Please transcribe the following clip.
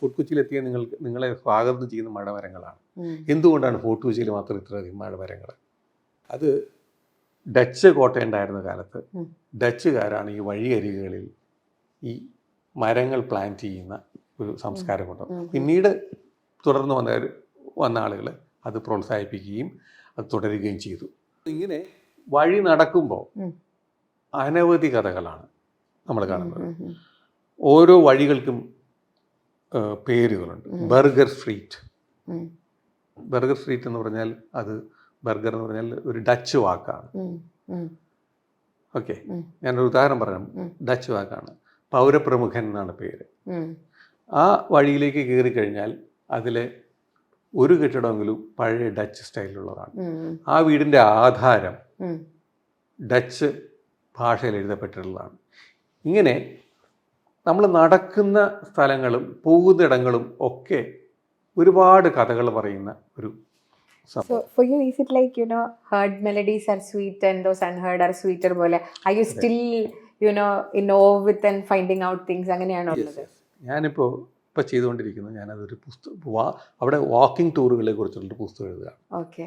Fort കൊച്ചിയിലെത്തിയ നിങ്ങൾക്ക് നിങ്ങളെ സ്വാഗതം ചെയ്യുന്ന മഴമരങ്ങളാണ്. എന്തുകൊണ്ടാണ് ഫോർട്ട് കൊച്ചിയിൽ മാത്രം ഇത്രയധികം മഴമരങ്ങൾ? അത് ഡച്ച് കോട്ടയുണ്ടായിരുന്ന കാലത്ത് ഡച്ചുകാരാണ് ഈ വഴിയരികുകളിൽ ഈ മരങ്ങൾ പ്ലാന്റ് ചെയ്യുന്ന ഒരു സംസ്കാരം കൊണ്ട് പിന്നീട് തുടർന്ന് വന്ന വന്ന ആളുകൾ അത് പ്രോത്സാഹിപ്പിക്കുകയും അത് തുടരുകയും ചെയ്തു. ഇങ്ങനെ വഴി നടക്കുമ്പോൾ. അനവധി കഥകളാണ് നമ്മൾ കാണുന്നത്. ഓരോ വഴികൾക്കും പേരുകളുണ്ട്. Burger street. ബർഗർ സ്ട്രീറ്റ് എന്ന് പറഞ്ഞാൽ അത് ബർഗർ എന്ന് പറഞ്ഞാൽ ഒരു ഡച്ച് വാക്കാണ്. ഓക്കെ. ഞാനൊരു ഉദാഹരണം പറയാം. ഡച്ച് വാക്കാണ്. പൗരപ്രമുഖൻ എന്നാണ് പേര്. ആ വഴിയിലേക്ക് കയറി കഴിഞ്ഞാൽ അതിലെ ഒരു കെട്ടിടമെങ്കിലും പഴയ ഡച്ച് സ്റ്റൈലിലുള്ളതാണ്. ആ വീടിന്റെ ആധാരം ഡച്ച് ഭാഷയിൽ എഴുതപ്പെട്ടിട്ടുള്ളതാണ്. ഇങ്ങനെ നമ്മൾ നടക്കുന്ന സ്ഥലങ്ങളും പോകുന്നിടങ്ങളും ഒക്കെ ഒരുപാട് കഥകൾ പറയുന്ന ഒരു So for you, is it like you know, heard melodies are sweet and those unheard are sweeter? പോലെ? Are you still you know in awe with and finding out things? അങ്ങനെയാണോ ഉള്ളത്? ഞാനിപ്പോൾ ഇപ്പോൾ ചെയ്തുകൊണ്ടിരിക്കുന്നത് ഞാനതൊരു പുസ്തകം അവിടെ വാക്കിംഗ് ടൂറുകളെ കുറിച്ചുള്ളൊരു പുസ്തകം എഴുതുക ഓക്കെ